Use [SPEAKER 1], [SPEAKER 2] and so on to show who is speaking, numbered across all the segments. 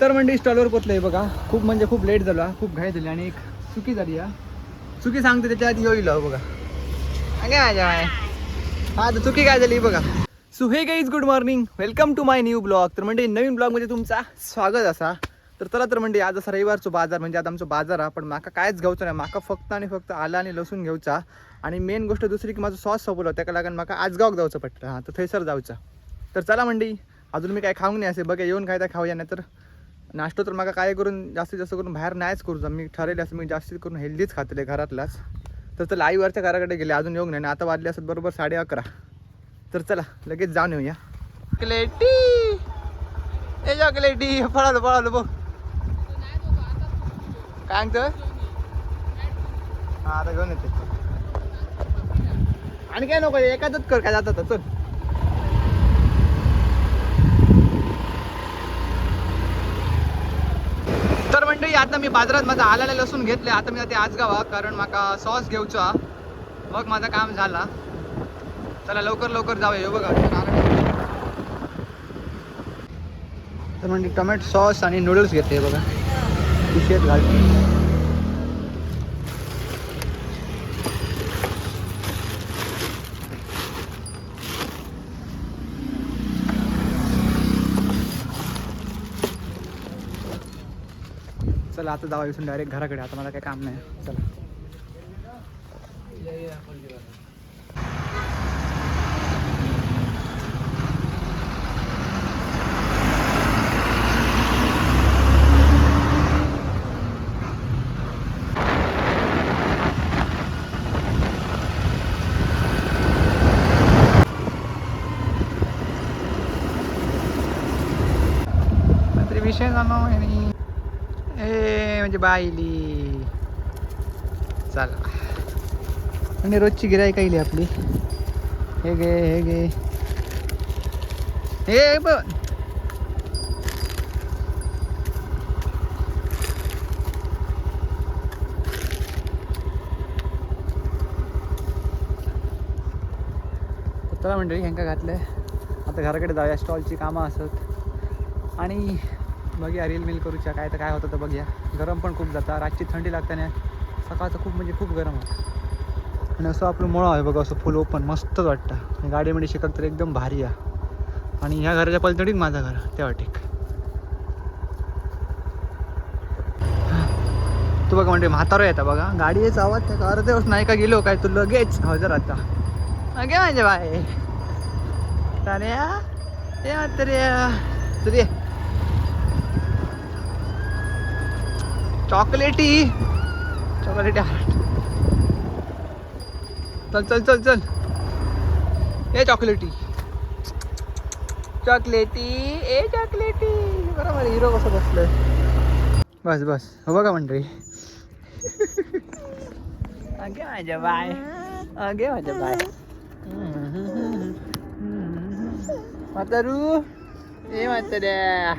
[SPEAKER 1] तर म्हणजे स्टॉलवर आहे बघा. खूप म्हणजे खूप लेट झाला खूप घाई झाली आणि एक चुकी झाली हा. चुकी सांगते त्याच्या आधी येईल बघा. अगे हा तर चुकी काय झाली बघा. So hey guys good morning welcome to my new blog तर म्हणजे नवीन ब्लॉगमध्ये तुमचा स्वागत असा. तर चला तर म्हणजे आज असा रविवारचो बाजार म्हणजे आता आमचो बाजार हा. पण माका कायच घ्यायचं नाही. माका फक्त आणि फक्त आला आणि लसूण घेऊचा आणि मेन गोष्ट दुसरी की माझं सॉस सोपवलं त्याका लागून माका आजगावक जाऊचं पडतं हां. तर थंयसर जाऊचा. तर चला मंडी अजून मी काय खाऊन नाही असे. बघा येऊन काय तर खाऊया नाही तर नाश्तो तर माका काय करून जास्तीत जास्त करून बाहेर नाहीच करू मी ठरेल असं मी जास्तीत करून हेल्दीच खातले घरातलाच. तर चला आईवरच्या घराकडे गेले अजून येऊ नाही. आता वाजले असत बरोबर साडे अकरा. तर चला लगेच जाऊन येऊया चॉकलेटी! ए चॉकलेटी! पळालो पळालो बघ. काय सांगतोय हा आता घेऊन येते. आणि काय नको एकाच कर काय जातात चल तर मंडळी आता मी बाजारात माझा आलेला लसूण घेतले आता मी ते आज गावा कारण माका सॉस घेऊचा. मग माझा काम झाला. चला लवकर लवकर जाऊया. हे बघा. तर म्हणजे टोमॅटो सॉस आणि नूडल्स घेते बघा. पिशेत घालते. चला आता जावा इथून डायरेक्ट घराकडे आता मला काही काम नाही. चला. विषय झाला आणि ए म्हणजे बाईली चला. आणि रोजची गिराई कायली आपली. हे गे हे गे हे पण मंडळी ह्यांका घातलंय? आता घराकडे जाऊया स्टॉलची कामं असत. आणि बघूया रील मिल करूच्या काय तर काय होतं तर बघूया. गरम पण खूप जाता रातची थंडी लागताना सकाळचं खूप म्हणजे खूप गरम होतं. आणि असं आपलं मुळं आहे बघा असं फुल ओपन मस्तच वाटतं. आणि गाडीमध्ये शिकत तर एकदम भारी आहे. आणि ह्या घराच्या पलतडीत माझं घर त्या वाटेक तू बघा म्हणजे म्हातारो येता बघा. गाडी आवाज त्या अर्धे वर्ष नाही का गेलो काय तू लगेच. हो हजर आता. अगे म्हणजे बाय अरे ए म्हाताऱ्या. तू चॉकलेटी. चॉकलेटी चल चल चल चल. ए चॉकलेटी. चॉकलेटी. ए चॉकलेटी. बरोबर हिरो कसं बसलोय बस बस. हो बघा मंडळी. अगे माझ्या बाय. अगे माझ्या बाय. म्हातारू. ए म्हाताऱ्या.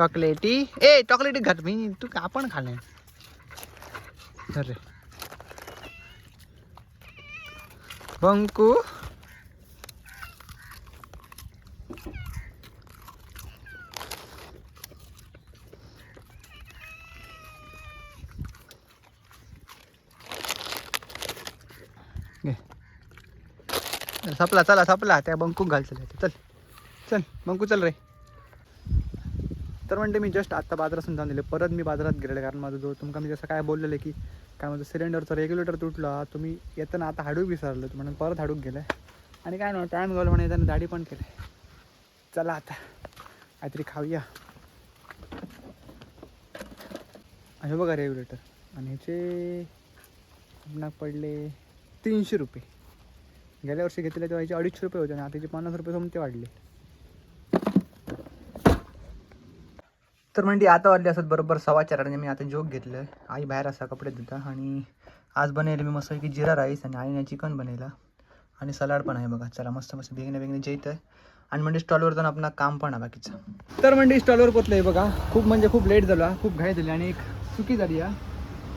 [SPEAKER 1] चॉकलेटी. ए चॉकलेटी घात मी तू का आपण खाणे अरे. रे बंकू सपला चला सपला. त्या बंकू घाल चल. चल चल. बंकू चल रे. तर म्हणते मी जस्ट आत्ता बाजारातून जाऊन दिले परत मी बाजारात गेलेले कारण माझं जो तुमका मी जसं काय बोललेलं की काय माझं सिलेंडरचं रेग्युलेटर तुटला तुम्ही येताना आता हाडूक विसरलं म्हणून परत हाडूक गेलं आणि काय नाही टाईम गेलो म्हणून येताना दाढी पण केलं. चला आता काहीतरी खाऊया. हे बघा रेग्युलेटर आणि ह्याचे आपणाक पडले तीनशे रुपये. गेल्या वर्षी घेतले तेव्हा ह्याचे अडीचशे रुपये होते आणि आता ह्याचे पन्नास रुपये समते वाढले. तर म्हणजे आता वाजले असत बरोबर सव्वा चार आणि मी आता जोग घेतलं. आई बाहेर असा कपडे धुता आणि आज बनेल मी मस्त की जिरा राईस आणि आईने चिकन बनेला आणि सलाड पण आहे बघा. चला मस्त मस्त बेगने बेगने जेत आहे आणि म्हणजे स्टॉलवर जाऊन आपला काम पण आहे बाकीचं. तर म्हणजे स्टॉलवर पोचलंय बघा. खूप म्हणजे खूप लेट झाला खूप घाई झाली आणि एक चुकी झाली हा.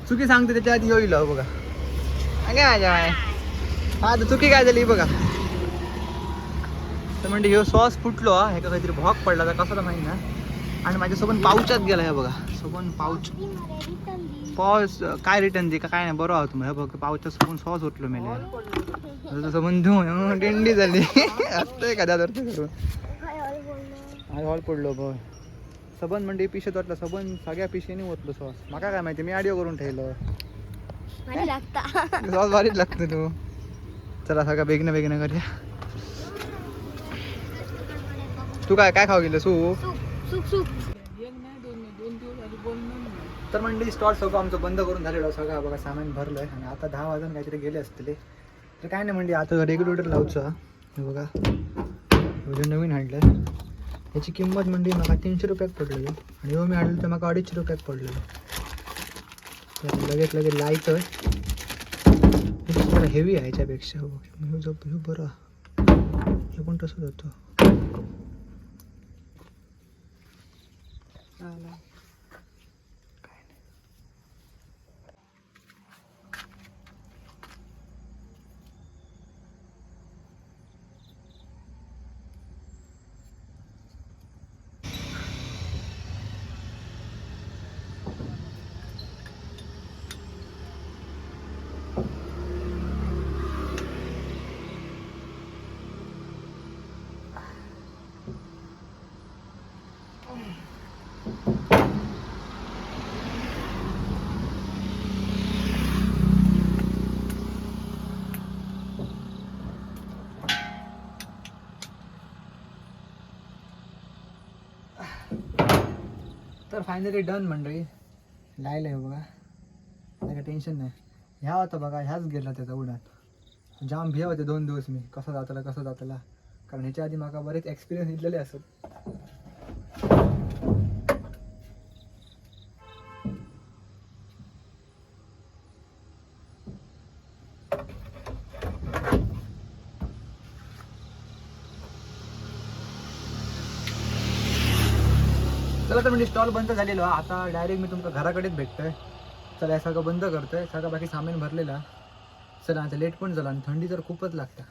[SPEAKER 1] चुकी सांगते त्याच्या आधी येईल बघा. अगे हा तर चुकी काय झाली बघा. तर म्हणजे ह्यो सॉस फुटलो हा. ह्याका काहीतरी भॉक पडला तर कसा तर माहिती ना आणि माझ्यासोबत पाऊचात गेला हे बघा. सोबत पाऊच. पाऊस काय रिटर्न दे का काय नाही बरं आहोत तुम्ही हे बघ पाऊच्या सोबत सॉस उठलो मेले तसं बंधू टेंडी झाली. दादर करून? आज हॉल पडलो बघ. सबन म्हणजे पिशेत वाटलं सबन सगळ्या पिशेने ओतलो सॉस माका काय माहिती मी आडिओ करून ठेवलं. सॉस भारीच लागतं तू. चला सगळं बेगनं बेगनं करूया. तू काय काय खाऊ गेलं सू तर म्हणजे स्टॉल सगळं आमचं बंद करून झालेलं सगळं बघा सामान भरलंय. आणि आता दहा वाजून काहीतरी गेले असतील तर काय नाही म्हणजे आता रेग्युलेटर लावचं. हे बघा. जे नवीन हाडलं याची किंमत म्हणजे म्हाका तीनशे रुपयात पडलेली आणि हो मी हाडलं तर म्हाका अडीचशे रुपयात पडलेलं तर लगेच लगेच लाइट थोडं हेवी आहे याच्यापेक्षा. हो हे बरं. हे पण तसंच होतं? 嗯来 तर फायनली डन मंडळी. लायलं आहे बघा. काय टेन्शन नाही. ह्या होता बघा ह्याच गेला त्याचा उडान जाम भिया होते दोन दिवस मी. कसा जातला कसा जातला. कारण ह्याच्या आधी माका बरेच एक्सपिरियन्स घेतलेले असत. चला तर म्हणजे स्टॉल बंद झालेलो. आता डायरेक्ट मी तुमच्या घराकडेच भेटतोय. चला हे सगळं बंद करतोय. सगळं बाकी सामान भरलेला. चला आता लेट पण झाला आणि थंडी तर खूपच लागतं.